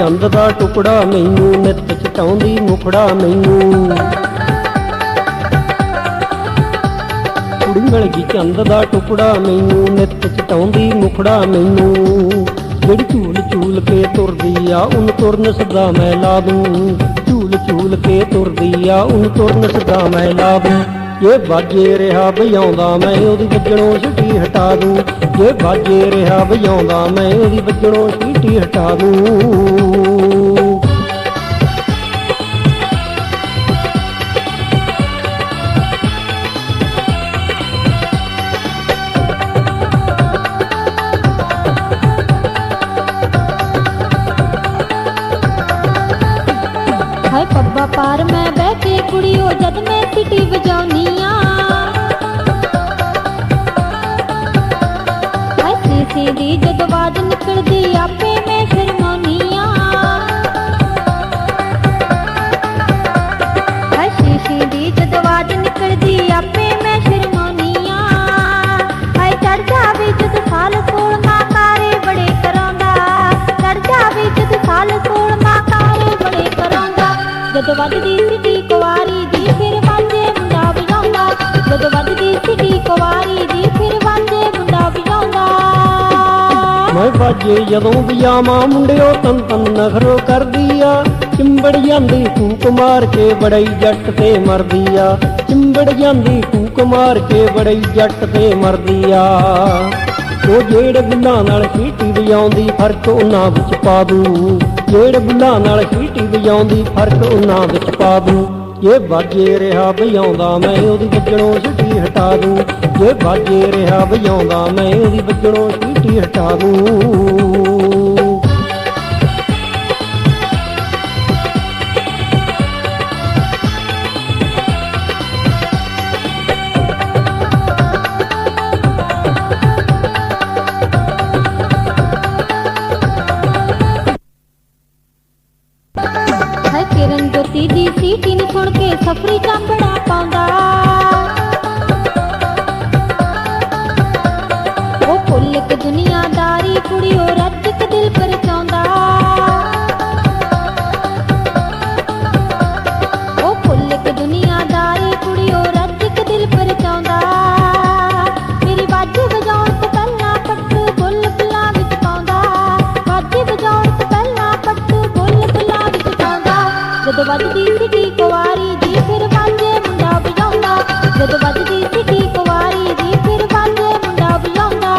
ਚੰਦ ਦਾ ਟੁਕੜਾ ਮੈਨੂੰ ਨਿੱਤ ਚਟਾਉਂਦੀ, ਮੁਖੜਾ ਮੈਨੂੰ। ਕੁੜੀ ਮਿਲ ਗਈ, ਚੰਦ ਦਾ ਟੁਕੜਾ ਮੈਨੂੰ ਨਿੱਤ ਚਟਾਉਂਦੀ, ਮੁਖੜਾ ਮੈਨੂੰ। ਜਿਹੜੀ ਝੂਲ ਝੂਲ ਕੇ ਤੁਰਦੀ ਆ, ਉਹਨੂੰ ਤੁਰਨ ਸਦਾ ਮੈਂ ਲਾ ਦੂੰ। ਝੂਲ ਝੂਲ ਕੇ ਤੁਰਦੀ ਆ, ਉਹਨੂੰ ਤੁਰਨ ਸਦਾ ਮੈਂ ਲਾ ਦੂੰ। ਜੇ ਬਾਜੇ ਰਿਹਾ ਵਜਾਉਂਦਾ, ਮੈਂ ਉਹਦੀ ਵੱਜਣੋਂ ਸਿੱਟੀ ਹਟਾ ਦੂੰ। ਜੇ ਬਾਜੇ ਰਿਹਾ ਵਜਾਉਂਦਾ, ਮੈਂ ਉਹਦੀ ਵੱਜਣੋਂ ਸਿੱਟੀ ਹਟਾ ਦੂੰ। ਹਾਏ ਪੱਬਾ ਪਾਰ ਮੈਂ ਕੁੜੀਓ ਜਦ ਮੈਂ ਸਿਟੀ ਵਜਾਉਨੀ ਆ। ਹਾਏ ਸੀਸੀ ਦੀ ਜਦ ਆਵਾਜ਼ ਨਿਕਲਦੀ ਆਪੇ ਮੈਂ ਸ਼ਰਮਾਉਨੀ ਆ। ਹਾਏ ਸੀਸੀ ਦੀ ਜਦ ਆਵਾਜ਼ ਨਿਕਲਦੀ ਆਪੇ ਮੈਂ ਸ਼ਰਮਾਉਨੀ ਆ। ਹਾਏ ਚੜ ਜਾਵੇ ਜਦ ਸਾਲ ਕੋਲ ਨਾ ਕਾਰੇ ਬੜੇ ਕਰਾਉਂਦਾ। ਚੜ ਜਾਵੇ ਜਦ ਸਾਲ ਕੋਲ ਨਾ ਕਾਰੇ ਬੜੇ ਕਰਾਉਂਦਾ। ਜਦ ਵੱਜਦੀ ਸਿੱਟੀ ਜਦ ਵੱਜਦੀ ਸਿੱਟੀ ਕੁਵਾਰੀ ਦੀ ਫਿਰ ਵਾਜੇ ਮੁੰਡਾ ਵਜਾਉਂਦਾ ਮੈਂ ਬਾਜੇ ਜਦੋਂ ਵੀ ਮੁੰਡਿਓ ਤਨ ਤਨ ਨਖਰੋ ਕਰਦੀ ਆ। ਚਿੰਬੜ ਜਾਂਦੀ ਕੂਕ ਮਾਰ ਕੇ ਬੜਈ ਜੱਟ ਤੇ ਮਰਦੀ ਆ। ਚਿੰਬੜ ਜਾਂਦੀ ਕੂਕ ਮਾਰ ਕੇ ਬੜਈ ਜੱਟ ਤੇ ਮਰਦੀ ਆ। ਉਹ ਜਿਹੜੇ ਬੁੱਲਾਂ ਨਾਲ ਸੀਟੀ ਵਜਾਉਂਦੀ, ਫ਼ਰਕ ਉਹਨਾਂ ਵਿੱਚ ਪਾ ਦੂ। ਜਿਹੜੇ ਬੁੱਲਾਂ ਨਾਲ ਸੀਟੀ ਵਜਾਉਂਦੀ, ਫ਼ਰਕ ਉਹਨਾਂ ਵਿੱਚ ਪਾ ਦੂ। ਜੇ ਬਾਜੇ ਰਿਹਾ ਵਜਾਉਂਦਾ ਮੈਂ ਉਹਦੀ ਵੱਜਣੋਂ ਸਿੱਟੀ ਹਟਾ ਦੂੰ। ਜੇ ਬਾਜੇ ਰਿਹਾ ਵਜਾਉਂਦਾ ਮੈਂ ਉਹਦੀ ਵੱਜਣੋਂ ਸਿੱਟੀ ਹਟਾ ਦੂੰ। ਕਿਰਨ ਜੋਤੀ ਦੀ ਸੀਟੀ ਨੂੰ ਸੁਣ ਕੇ ਸਫਰੀ ਚਾਂਬੜਾ ਪਾਉਂਦਾ। ਉਹ ਭੁੱਲ ਕੇ ਦੁਨੀਆਦਾਰੀ ਕੁੜੀਓ ਜਦੋਂ ਵੱਜਦੀ ਸਿੱਟੀ ਕੁਵਾਰੀ ਦੀ ਫਿਰ ਬਾਜੇ ਮੁੰਡਾ ਵਜਾਉਂਦਾ। ਜਦੋਂ ਵੱਜਦੀ ਸਿੱਟੀ ਕੁਵਾਰੀ ਦੀ ਫਿਰ ਬਾਜੇ ਮੁੰਡਾ ਵਜਾਉਂਦਾ।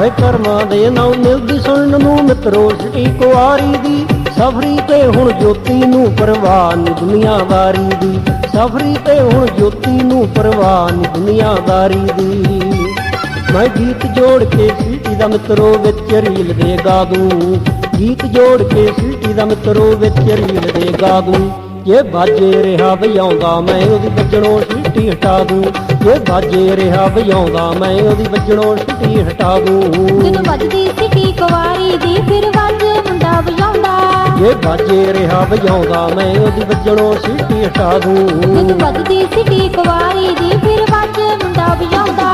ਓਏ ਕਰਮਾਂ ਦੇ ਨਾਮ ਮਿਲਦੀ ਸੁਣਨ ਨੂੰ ਮਿੱਤਰੋ ਸਿਟੀ ਕੁਆਰੀ ਦੀ। ਸਫਰੀ ਤੇ ਹੁਣ ਜੋਤੀ ਨੂੰ ਪਰਵਾਹ ਨੀ ਦੁਨੀਆਦਾਰੀ ਦੀ। ਸਫਰੀ ਤੇ ਹੁਣ ਜੋਤੀ ਨੂੰ ਪਰਵਾਹ ਨੀ ਦੁਨੀਆਦਾਰੀ ਦੀ। ਮੈਂ ਗੀਤ ਜੋੜ ਕੇ ਸਿਟੀ ਦਾ ਮਿੱਤਰੋ ਵਿੱਚ ਰੀਲ ਦੇ ਗਾ ਦੂੰ। ਗੀਤ ਜੋੜ ਕੇ ਸਿਟੀ ਦਾ ਮਿੱਤਰੋ ਵਿੱਚ ਰੀਲ ਦੇ ਗਾ ਦੂੰ ਜੇ ਬਾਜੇ ਰਿਹਾ ਵਜਾਉਂਦਾ ਮੈਂ ਉਹਦੀ ਵੱਜਣੋਂ ਸਿੱਟੀ ਹਟਾ ਦੂੰ। ਜੇ ਬਾਜੇ ਰਿਹਾ ਵਜਾਉਂਦਾ ਮੈਂ ਉਹਦੀ ਵੱਜਣੋਂ ਸਿੱਟੀ ਹਟਾ ਦੂੰ। ਜਦੋਂ ਵੱਜਦੀ ਸਿੱਟੀ ਕੁਵਾਰੀ ਦੀ ਫਿਰ ਵਾਜੇ ਮੁੰਡਾ ਵਜਾਉਂਦਾ। ਜੇ ਬਾਜੇ ਰਿਹਾ ਵਜਾਉਂਦਾ ਮੈਂ ਉਹਦੀ ਵੱਜਣੋਂ ਸਿੱਟੀ ਹਟਾ ਦੂੰ। ਜਦੋਂ ਵੱਜਦੀ ਸਿੱਟੀ ਕੁਵਾਰੀ ਦੀ ਫਿਰ ਵਾਜੇ ਮੁੰਡਾ ਵਜਾਉਂਦਾ।